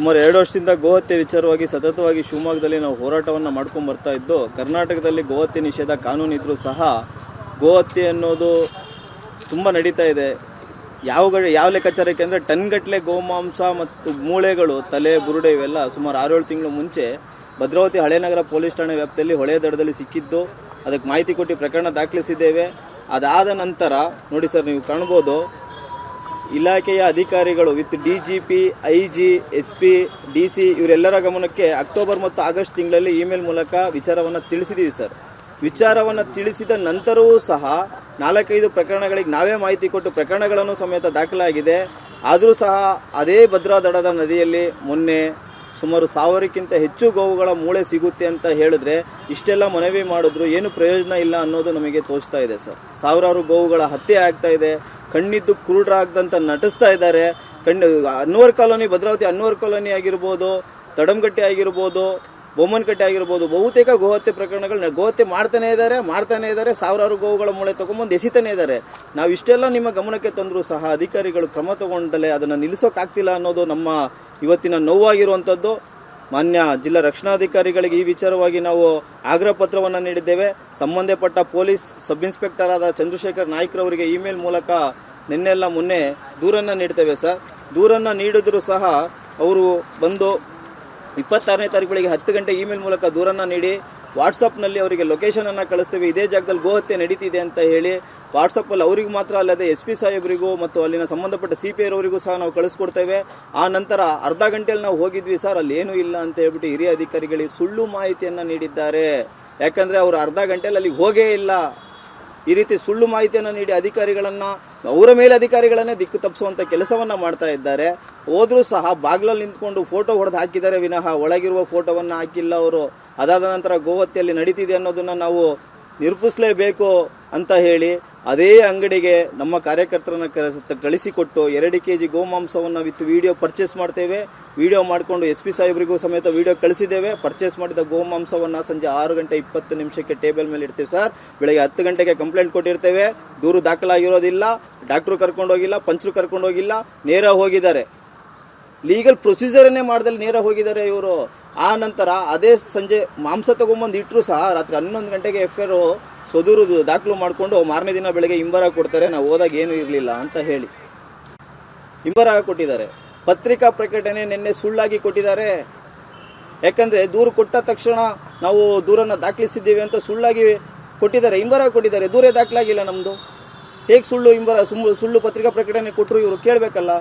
ಸುಮಾರು ಎರಡು ವರ್ಷದಿಂದ ಗೋಹತ್ಯೆ ವಿಚಾರವಾಗಿ ಸತತವಾಗಿ ಶಿವಮೊಗ್ಗದಲ್ಲಿ ನಾವು ಹೋರಾಟವನ್ನು ಮಾಡ್ಕೊಂಡು ಬರ್ತಾ ಇದ್ದು, ಕರ್ನಾಟಕದಲ್ಲಿ ಗೋಹತ್ಯೆ ನಿಷೇಧ ಕಾನೂನು ಇದ್ದರೂ ಸಹ ಗೋಹತ್ಯೆ ಅನ್ನೋದು ತುಂಬ ನಡೀತಾ ಇದೆ. ಯಾವ ಯಾವ ಲೆಕ್ಕಾಚಾರಕ್ಕೆ ಅಂದರೆ ಟನ್ಗಟ್ಟಲೆ ಗೋಮಾಂಸ ಮತ್ತು ಮೂಳೆಗಳು, ತಲೆ, ಬುರುಡೆ ಇವೆಲ್ಲ ಸುಮಾರು ಆರೇಳು ತಿಂಗಳು ಮುಂಚೆ ಭದ್ರಾವತಿ ಹಳೇನಗರ ಪೊಲೀಸ್ ಠಾಣೆ ವ್ಯಾಪ್ತಿಯಲ್ಲಿ ಹೊಳೆಯ ದಡದಲ್ಲಿ ಸಿಕ್ಕಿದ್ದು. ಅದಕ್ಕೆ ಮಾಹಿತಿ ಕೊಟ್ಟು ಪ್ರಕರಣ ದಾಖಲಿಸಿದ್ದೇವೆ. ಅದಾದ ನಂತರ, ನೋಡಿ ಸರ್, ನೀವು ಕಾಣ್ಬೋದು ಇಲಾಖೆಯ ಅಧಿಕಾರಿಗಳು with D G P I G S P D C ಇವರೆಲ್ಲರ ಗಮನಕ್ಕೆ ಅಕ್ಟೋಬರ್ ಮತ್ತು ಆಗಸ್ಟ್ ತಿಂಗಳಲ್ಲಿ ಇಮೇಲ್ ಮೂಲಕ ವಿಚಾರವನ್ನು ತಿಳಿಸಿದ್ದೀವಿ ಸರ್. ವಿಚಾರವನ್ನು ತಿಳಿಸಿದ ನಂತರವೂ ಸಹ ನಾಲ್ಕೈದು ಪ್ರಕರಣಗಳಿಗೆ ನಾವೇ ಮಾಹಿತಿ ಕೊಟ್ಟು ಪ್ರಕರಣಗಳನ್ನು ಸಮೇತ ದಾಖಲಾಗಿದೆ. ಆದರೂ ಸಹ ಅದೇ ಭದ್ರಾ ದಡದ ನದಿಯಲ್ಲಿ ಮೊನ್ನೆ ಸುಮಾರು ಸಾವಿರಕ್ಕಿಂತ ಹೆಚ್ಚು ಗೋವುಗಳ ಮೂಳೆ ಸಿಗುತ್ತೆ ಅಂತ ಹೇಳಿದ್ರೆ ಇಷ್ಟೆಲ್ಲ ಮನವಿ ಮಾಡಿದ್ರು ಏನು ಪ್ರಯೋಜನ ಇಲ್ಲ ಅನ್ನೋದು ನಮಗೆ ತೋಚ್ತಾ ಇದೆ ಸರ್. ಸಾವಿರಾರು ಗೋವುಗಳ ಹತ್ಯೆ ಆಗ್ತಾ ಇದೆ. ಕಣ್ಣಿದ್ದು ಕುರುಡ್ರಾಗ್ದಂತ ನಟಿಸ್ತಾ ಇದ್ದಾರೆ. ಕಣ್ಣು, ಅನ್ವರ್ ಕಾಲೋನಿ, ಭದ್ರಾವತಿ ಅನ್ವರ್ ಕಾಲೋನಿ ಆಗಿರ್ಬೋದು, ತಡಂಗಟ್ಟೆ ಆಗಿರ್ಬೋದು, ಬೊಮ್ಮನಕಟ್ಟೆ ಆಗಿರ್ಬೋದು, ಬಹುತೇಕ ಗೋಹತ್ಯೆ ಪ್ರಕರಣಗಳು ಗೋಹತ್ಯೆ ಮಾಡ್ತಾನೆ ಇದ್ದಾರೆ ಮಾಡ್ತಾನೆ ಇದ್ದಾರೆ, ಸಾವಿರಾರು ಗೋವುಗಳ ಮೂಳೆ ತೊಗೊಂಬಂದು ಎಸಿತಾನೆ ಇದ್ದಾರೆ. ನಾವು ಇಷ್ಟೆಲ್ಲ ನಿಮ್ಮ ಗಮನಕ್ಕೆ ತಂದರೂ ಸಹ ಅಧಿಕಾರಿಗಳು ಕ್ರಮ ತಗೊಂಡಲೇ ಅದನ್ನು ನಿಲ್ಲಿಸೋಕ್ಕಾಗ್ತಿಲ್ಲ ಅನ್ನೋದು ನಮ್ಮ ಇವತ್ತಿನ ನೋವಾಗಿರುವಂಥದ್ದು. ಮಾನ್ಯ ಜಿಲ್ಲಾ ರಕ್ಷಣಾಧಿಕಾರಿಗಳಿಗೆ ಈ ವಿಚಾರವಾಗಿ ನಾವು ಆಗ್ರಹ ಪತ್ರವನ್ನು ನೀಡಿದ್ದೇವೆ. ಸಂಬಂಧಪಟ್ಟ ಪೊಲೀಸ್ ಸಬ್ ಇನ್ಸ್ಪೆಕ್ಟರ್ ಆದ ಚಂದ್ರಶೇಖರ್ ನಾಯ್ಕರವರಿಗೆ ಇಮೇಲ್ ಮೂಲಕ ನಿನ್ನೆಲ್ಲ ಮೊನ್ನೆ ದೂರನ್ನು ನೀಡ್ತೇವೆ ಸರ್. ದೂರನ್ನು ನೀಡಿದರೂ ಸಹ ಅವರು ಬಂದು ಇಪ್ಪತ್ತಾರನೇ ತಾರೀಕು ಬೆಳಿಗ್ಗೆ ಹತ್ತು ಗಂಟೆ ಇಮೇಲ್ ಮೂಲಕ ದೂರನ್ನು ನೀಡಿ ವಾಟ್ಸಪ್ನಲ್ಲಿ ಅವರಿಗೆ ಲೊಕೇಶನನ್ನು ಕಳಿಸ್ತೇವೆ. ಇದೇ ಜಾಗದಲ್ಲಿ ಗೋಹತ್ಯೆ ನಡೀತಿದೆ ಅಂತ ಹೇಳಿ ವಾಟ್ಸಪ್ಪಲ್ಲಿ ಅವರಿಗೂ ಮಾತ್ರ ಅಲ್ಲದೆ ಎಸ್ ಪಿ ಸಾಹೇಬರಿಗೂ ಮತ್ತು ಅಲ್ಲಿನ ಸಂಬಂಧಪಟ್ಟ ಸಿ ಪಿ ಅವರಿಗೂ ಸಹ ನಾವು ಕಳಿಸ್ಕೊಡ್ತೇವೆ. ಆ ನಂತರ ಅರ್ಧ ಗಂಟೆಯಲ್ಲಿ ನಾವು ಹೋಗಿದ್ವಿ ಸರ್. ಅಲ್ಲಿ ಏನೂ ಇಲ್ಲ ಅಂತ ಹೇಳ್ಬಿಟ್ಟು ಹಿರಿಯ ಅಧಿಕಾರಿಗಳಿಗೆ ಸುಳ್ಳು ಮಾಹಿತಿಯನ್ನು ನೀಡಿದ್ದಾರೆ. ಯಾಕಂದರೆ ಅವರು ಅರ್ಧ ಗಂಟೆಯಲ್ಲಿ ಅಲ್ಲಿಗೆ ಹೋಗೇ ಇಲ್ಲ. ಈ ರೀತಿ ಸುಳ್ಳು ಮಾಹಿತಿಯನ್ನು ನೀಡಿ ಅಧಿಕಾರಿಗಳನ್ನು ಅವರ ಮೇಲೆ ಅಧಿಕಾರಿಗಳನ್ನೇ ದಿಕ್ಕು ತಪ್ಪಿಸುವಂಥ ಕೆಲಸವನ್ನು ಮಾಡ್ತಾ ಇದ್ದಾರೆ. ಹೋದರೂ ಸಹ ಬಾಗ್ಲಲ್ಲಿ ನಿಂತ್ಕೊಂಡು ಫೋಟೋ ಹೊಡೆದು ಹಾಕಿದ್ದಾರೆ. ವಿನಃ ಒಳಗಿರುವ ಫೋಟೋವನ್ನು ಹಾಕಿಲ್ಲ ಅವರು. ಅದಾದ ನಂತರ ಗೋಹತ್ಯೆಯಲ್ಲಿ ನಡೀತಿದೆ ಅನ್ನೋದನ್ನು ನಾವು ನಿರೂಪಿಸಲೇಬೇಕು ಅಂತ ಹೇಳಿ ಅದೇ ಅಂಗಡಿಗೆ ನಮ್ಮ ಕಾರ್ಯಕರ್ತರನ್ನು ಕಳಿಸಿಕೊಟ್ಟು ಎರಡು ಕೆ ಜಿ ಗೋಮಾಂಸವನ್ನು ವಿತ್ ವಿಡಿಯೋ ಪರ್ಚೇಸ್ ಮಾಡ್ತೇವೆ. ವಿಡಿಯೋ ಮಾಡಿಕೊಂಡು ಎಸ್ ಪಿ ಸಾಹೇಬರಿಗೂ ಸಮೇತ ವಿಡಿಯೋ ಕಳಿಸಿದ್ದೇವೆ. ಪರ್ಚೇಸ್ ಮಾಡಿದ ಗೋಮಾಂಸವನ್ನು ಸಂಜೆ ಆರು ಗಂಟೆ ಇಪ್ಪತ್ತು ನಿಮಿಷಕ್ಕೆ ಟೇಬಲ್ ಮೇಲೆ ಇಡ್ತೀವಿ ಸರ್. ಬೆಳಗ್ಗೆ ಹತ್ತು ಗಂಟೆಗೆ ಕಂಪ್ಲೇಂಟ್ ಕೊಟ್ಟಿರ್ತೇವೆ. ದೂರು ದಾಖಲಾಗಿರೋದಿಲ್ಲ. ಡಾಕ್ಟ್ರು ಕರ್ಕೊಂಡೋಗಿಲ್ಲ ಪಂಚರು ಕರ್ಕೊಂಡೋಗಿಲ್ಲ ನೇರ ಹೋಗಿದ್ದಾರೆ. ಲೀಗಲ್ ಪ್ರೊಸೀಜರನ್ನೇ ಮಾಡ್ದಲ್ಲಿ ನೇರ ಹೋಗಿದ್ದಾರೆ ಇವರು. ಆ ನಂತರ ಅದೇ ಸಂಜೆ ಮಾಂಸ ತಗೊಂಬಂದು ಇಟ್ಟರು ಸಹ ರಾತ್ರಿ ಹನ್ನೊಂದು ಗಂಟೆಗೆ ಎಫ್ ಐ ಸೊದೂರು ದಾಖಲು ಮಾಡಿಕೊಂಡು ಮಾರನೇ ದಿನ ಬೆಳಗ್ಗೆ ಇಂಬರ ಕೊಡ್ತಾರೆ, ನಾವು ಹೋದಾಗ ಏನೂ ಇರಲಿಲ್ಲ ಅಂತ ಹೇಳಿ. ಇಂಬರ ಕೊಟ್ಟಿದ್ದಾರೆ. ಪತ್ರಿಕಾ ಪ್ರಕಟಣೆ ನಿನ್ನೆ ಸುಳ್ಳಾಗಿ ಕೊಟ್ಟಿದ್ದಾರೆ. ಯಾಕಂದರೆ ದೂರು ಕೊಟ್ಟ ತಕ್ಷಣ ನಾವು ದೂರನ್ನು ದಾಖಲಿಸಿದ್ದೀವಿ ಅಂತ ಸುಳ್ಳಾಗಿ ಕೊಟ್ಟಿದ್ದಾರೆ. ಇಂಬರ ಕೊಟ್ಟಿದ್ದಾರೆ. ದೂರೇ ದಾಖಲಾಗಿಲ್ಲ ನಮ್ಮದು ಹೇಗೆ ಸುಳ್ಳು ಇಂಬರ ಸುಳ್ಳು ಸುಳ್ಳು ಪತ್ರಿಕಾ ಪ್ರಕಟಣೆ ಕೊಟ್ಟರು ಇವರು ಕೇಳಬೇಕಲ್ಲ.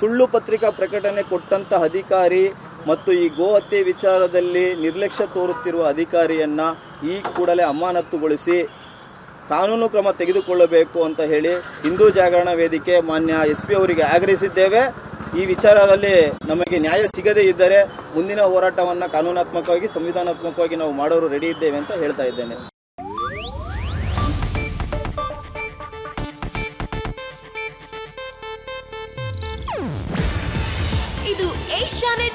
ಸುಳ್ಳು ಪತ್ರಿಕಾ ಪ್ರಕಟಣೆ ಕೊಟ್ಟಂಥ ಅಧಿಕಾರಿ ಮತ್ತು ಈ ಗೋಹತ್ಯೆ ವಿಚಾರದಲ್ಲಿ ನಿರ್ಲಕ್ಷ್ಯ ತೋರುತ್ತಿರುವ ಅಧಿಕಾರಿಯನ್ನು ಈ ಕೂಡಲೇ ಅಮಾನತ್ತುಗೊಳಿಸಿ ಕಾನೂನು ಕ್ರಮ ತೆಗೆದುಕೊಳ್ಳಬೇಕು ಅಂತ ಹೇಳಿ ಹಿಂದೂ ಜಾಗರಣ ವೇದಿಕೆ ಮಾನ್ಯ ಎಸ್ ಪಿ ಅವರಿಗೆ ಆಗ್ರಹಿಸಿದ್ದೇವೆ. ಈ ವಿಚಾರದಲ್ಲಿ ನಮಗೆ ನ್ಯಾಯ ಸಿಗದೇ ಇದ್ದರೆ ಮುಂದಿನ ಹೋರಾಟವನ್ನು ಕಾನೂನಾತ್ಮಕವಾಗಿ, ಸಂವಿಧಾನಾತ್ಮಕವಾಗಿ ನಾವು ಮಾಡೋರು ರೆಡಿ ಇದ್ದೇವೆ ಅಂತ ಹೇಳ್ತಾ ಇದ್ದೇನೆ. ಇದು ಏಷ್ಯಾನೆಟ್